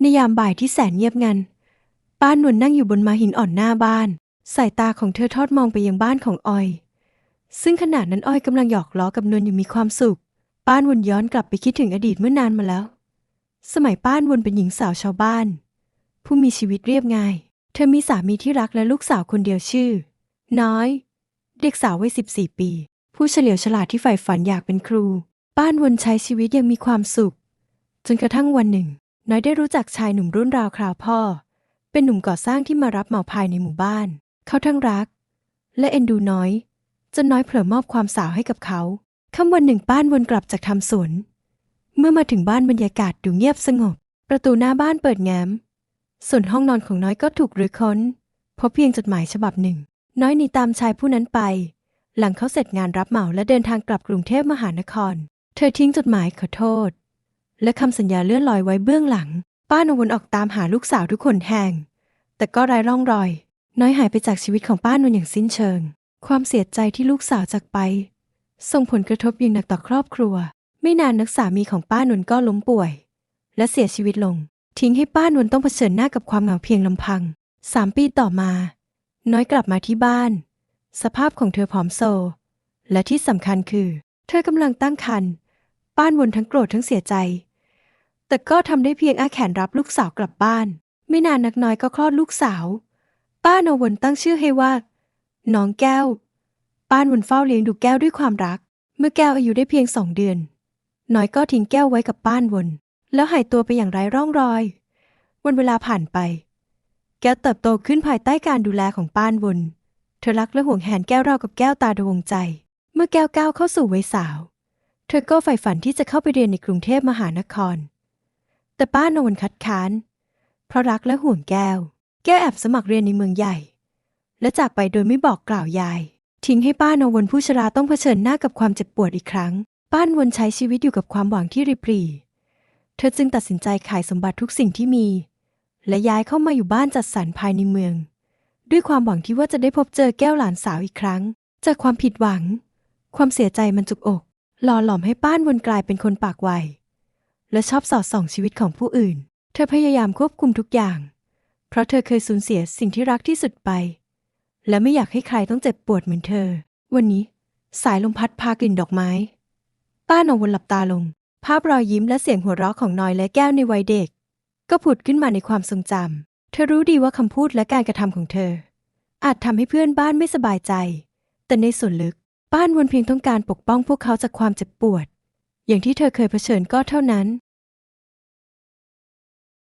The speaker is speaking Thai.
ในยามบ่ายที่แสนเงียบงัน ป้านวลนั่งอยู่บนม้าหินอ่อนหน้าบ้าน สายตาของเธอทอดมองไปยังบ้านของออย ซึ่งขณะนั้นอ้อยกำลังหยอกล้อกับนวลอย่างมีความสุข ป้านวนย้อนกลับไปคิดถึงอดีตเมื่อนานมาแล้ว สมัยป้านวนเป็นหญิงสาวชาวบ้าน ผู้มีชีวิตเรียบง่าย เธอมีสามีที่รักและลูกสาวคนเดียวชื่อ น้อย เด็กสาววัย14ปี ผู้เฉลียวฉลาดที่ใฝ่ฝันอยากเป็นครู ป้านวนใช้ชีวิตอยังมีความสุข จนกระทั่งวันหนึ่ง น้อยได้รู้จักชายหนุ่มรุ่นราวคราวพ่อ เป็นหนุ่มก่อสร้างที่มารับเหมาภายในหมู่บ้าน เขาทั้งรัก และเอ็นดูน้อย จนน้อยเผลอมอบความสาวให้กับเขาค่ำวันหนึ่งป้านวนกลับจากทำสวน เมื่อมาถึงบ้านบรรยากาศดูเงียบสงบ ประตูหน้าบ้านเปิดแง้ม ส่วนห้องนอนของน้อยก็ถูกรื้อค้นพบเพียงจดหมายฉบับหนึ่ง น้อยหนีตามชายผู้นั้นไป หลังเขาเสร็จงานรับเหมาและเดินทางกลับกรุงเทพมหานคร เธอทิ้งจดหมายขอโทษ และคำสัญญาเลื่อนลอยไว้เบื้องหลัง ป้านวนออกตามหาลูกสาวทุกคนแห่ง แต่ก็ไร้ร่องรอย น้อยหายไปจากชีวิตของป้านวลอย่างสิ้นเชิง ความเสียใจที่ลูกสาวจากไป ส่งผลกระทบอย่างหนักต่อครอบครัว ไม่นานนักสามีของป้านวลก็ล้มป่วย และเสียชีวิตลง ทิ้งให้ป้านวลต้องเผชิญหน้ากับความเหงาเพียงลำพังสามปีต่อมา น้อยกลับมาที่บ้าน สภาพของเธอผอมโซ และที่สำคัญคือ เธอกำลังตั้งครรภ์ป้านวนทั้งโกรธทั้งเสียใจ แต่ก็ทำได้เพียงอาแขนรับลูกสาวกลับบ้าน ไม่นานนักน้อยก็คลอดลูกสาว ป้านวนตั้งชื่อให้ว่า น้องแก้ว ป้านวนเฝ้าเลี้ยงดูแก้วด้วยความรัก เมื่อแก้วอายุได้เพียงสองเดือน น้อยก็ทิ้งแก้วไว้กับป้านวน แล้วหายตัวไปอย่างไร้ร่องรอย วันเวลาผ่านไป แก้วเติบโตขึ้นภายใต้การดูแลของป้านวนเธอรักและห่วงแหนแก้วราวกับแก้วตาดวงใจ เมื่อแก้วก้าวเข้าสู่วัยสาว เธอก็ใฝ่ฝันที่จะเข้าไปเรียนในกรุงเทพมหานคร แต่ป้าโนวนคัดค้าน เพราะรักและห่วงแก้ว แก้วแอบสมัครเรียนในเมืองใหญ่ และจากไปโดยไม่บอกกล่าวยาย ทิ้งให้ป้านวนผู้ชราต้องเผชิญหน้ากับความเจ็บปวดอีกครั้ง ป้านวนใช้ชีวิตอยู่กับความหวังที่ริบรีเธอจึงตัดสินใจขายสมบัติทุกสิ่งที่มี และย้ายเข้ามาอยู่บ้านจัดสรรภายในเมือง ด้วยความหวังที่ว่าจะได้พบเจอแก้วหลานสาวอีกครั้ง จากความผิดหวัง ความเสียใจมันจุกอก หล่อหลอมให้ป้านวนกลายเป็นคนปากไว และชอบสอดส่องชีวิตของผู้อื่น เธอพยายามควบคุมทุกอย่าง เพราะเธอเคยสูญเสียสิ่งที่รักที่สุดไป และไม่อยากให้ใครต้องเจ็บปวดเหมือนเธอ วันนี้ สายลมพัดพากลิ่นดอกไม้ ป้านวนหลับตาลง ภาพรอยยิ้มและเสียงหัวเราะของนอยและแก้วในวัยเด็ก ก็ผุดขึ้นมาในความทรงจำเธอรู้ดีว่าคำพูดและการกระทำของเธอ อาจทำให้เพื่อนบ้านไม่สบายใจ แต่ในส่วนลึกป้านวนเพียงต้องการปกป้องพวกเขาจากความเจ็บปวด อย่างที่เธอเคยเผชิญก็เท่านั้น